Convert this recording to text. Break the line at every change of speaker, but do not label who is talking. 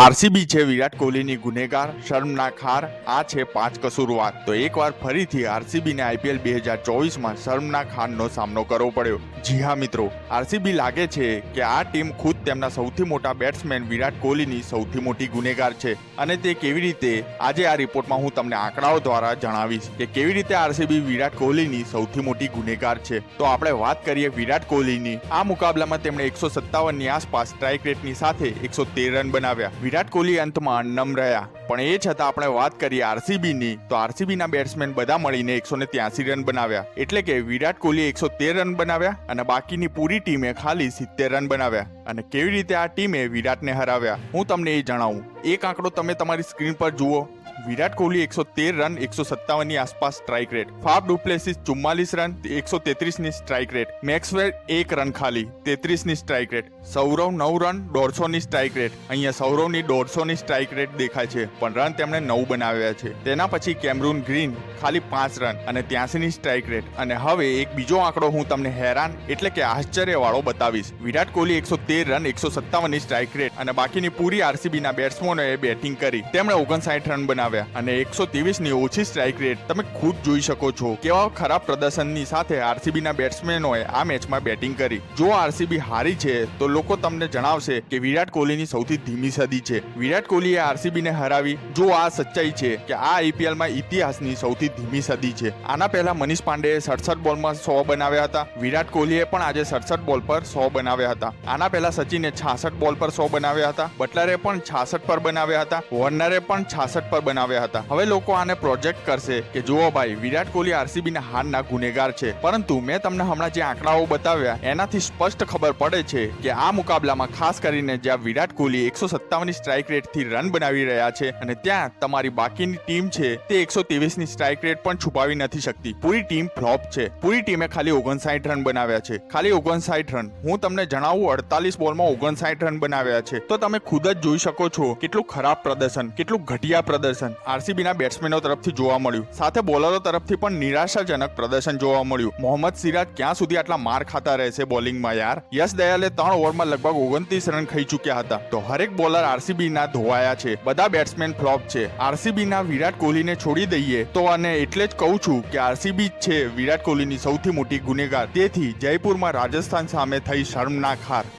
RCB છે વિરાટ કોહલીની ગુનેગાર, શર્મનાક હાર, આ છે પાંચ કસૂરવાર તો એકવાર ફરીથી આરસીબીને આઈપીએલ બે હજાર ચોવીસમાં શર્મનાક હારનો સામનો કરવો પડ્યો. જી હા મિત્રો, આરસીબી લાગે છે કે આ ટીમ ખુદ તેમના સૌથી મોટા બેટ્સમેન વિરાટ કોહલીની સૌથી મોટી ગુનેગાર છે. અને તે કેવી રીતે, આજે આ રિપોર્ટમાં હું તમને આંકડાઓ દ્વારા જણાવીશ કે કેવી રીતે આરસીબી વિરાટ કોહલીની સૌથી મોટી ગુનેગાર છે. તો આપણે વાત કરીએ વિરાટ કોહલીની. આ મુકાબલામાં તેમણે એકસો સત્તાવનની આસપાસ સ્ટ્રાઇક રેટની સાથે એકસો તેર રન બનાવ્યા. વિરાટ કોહલી અંતમાં અન્નમ રહ્યા. પણ એ છતાં આપણે વાત કરીએ આરસીબીની, તો આરસીબીના બેટ્સમેન બધા મળીને એકસો ને ત્યાસી રન બનાવ્યા. એટલે કે વિરાટ કોહલી એકસો તેર રન બનાવ્યા અને બાકીની પૂરી ટીમે ખાલી સિત્તેર રન બનાવ્યા. અને કેવી રીતે આ ટીમે વિરાટને હરાવ્યા, હું તમને એ જણાવું. એક આંકડો તમે તમારી સ્ક્રીન પર જુઓ. વિરાટ કોહલી એકસો તેર રન, એકસો સત્તાવનની આસપાસ સ્ટ્રાઇક રેટ ફાફ ડુપ્લેસિસ ચુમ્માલીસ રન, એકસો તેત્રીસની સ્ટ્રાઇક રેટ મેક્સવેલ એક રન ખાલી, તેત્રીસની સ્ટ્રાઇક રેટ સૌરવ નવ રન, દોઢસોની સ્ટ્રાઇક રેટ અહીંયા સૌરવની દોઢસોની સ્ટ્રાઇક રેટ દેખાય છે, પણ રન તેમણે નવ બનાવ્યા છે. તેના પછી કેમરૂન ગ્રીન ખાલી પાંચ રન અને ત્યાંસીની સ્ટ્રાઇક રેટ અને હવે એક બીજો આંકડો હું તમને હેરાન એટલે કે આશ્ચર્યવાળો બતાવીશ. વિરાટ કોહલી એકસો તેર રન, એકસો સત્તાવનની સ્ટ્રાઇક રેટ અને બાકીની પૂરી આરસીબીના બેટ્સમેનોએ બેટિંગ કરી. તેમણે ઓગણસાઠ રન બનાવ્યા અને એકસો ની ઓછી સ્ટ્રાઇક રેટ તમે ખુદ જોઈ શકો છો. કેવા ખરાબ પ્રદર્શનની સાથે આરસીબીના બેટ્સમેનોએ આ મેચમાં બેટિંગ કરી. જો આરસીબી હારી છે, તો લોકો તમને જણાવશે કે વિરાટ કોહલીની સૌથી ધીમી સદી છે. વિરાટ કોહલીએ આરસીબીને હરાવી. જો આ સચ્ચાઈ છે કે આ આઈપીએલમાં ઇતિહાસની સૌથી ધીમી સદી છે. આના પહેલા મનીષ પાંડેએ સડસઠ બોલમાં સો બનાવ્યા હતા. વિરાટ કોહલીએ પણ આજે સડસઠ બોલ પર સો બનાવ્યા હતા. આના પહેલા સચિને છાસઠ બોલ પર સો બનાવ્યા હતા. બટલરે પણ છાસઠ પર બનાવ્યા હતા. વોર્નરે પણ છાસઠ પર બનાવ્યા હતા. હવે લોકો આને પ્રોજેક્ટ કરશે કે જુઓ ભાઈ, વિરાટ કોહલી આરસીબીના હારના ગુનેગાર છે. પરંતુ મેં તમને હમણાં જે આંકડાઓ બતાવ્યા, એનાથી સ્પષ્ટ ખબર પડે છે કે આ મુકાબલામાં ખાસ કરીને જ્યાં વિરાટ કોહલી એકસો સત્તાવનની સ્ટ્રાઇક રેટથી રન બનાવી રહ્યા છે અને ત્યાં તમારી બાકીની ટીમ છે, તે એકસો ની સ્ટ્રાઇક રેટ પણ છુપાવી નથી શકતી. પૂરી ટીમ ફ્લોપ છે. પૂરી ટીમે ખાલી ઓગણસાઠ રન બનાવ્યા છે. ખાલી ઓગણસાઠ રન. હું તમને જણાવું, અડતાલીસ બોલમાં ઓગણસાઠ રન બનાવ્યા છે. તો તમે ખુદ જ જોઈ શકો છો કેટલું ખરાબ પ્રદર્શન, કેટલું ઘટિયા પ્રદર્શન. આરસીબીના બેટ્સમેનો તરફથી જોવા મળ્યું. સાથે બોલરો તરફથી પણ નિરાશાજનક પ્રદર્શન જોવા મળ્યું. મોહમ્મદ સિરાજ ક્યાં સુધી આટલા માર ખાતા રહેશે બોલિંગમાં યાર? યશ દયાલે ત્રણ ઓવરમાં લગભગ ઓગણત્રીસ રન ખાઈ ચૂક્યા હતા. તો હરેક બોલર આરસીબીના ધોવાયા છે. બધા બેટ્સમેન ફ્લોપ છે. આરસીબીના વિરાટ કોહલીને છોડી દઈએ તો અને એટલે જ કહું છું કે આરસીબી છે વિરાટ કોહલીની સૌથી મોટી ગુનેગાર. તેથી જયપુરમાં રાજસ્થાન સામે થઈ શર્મનાક હાર.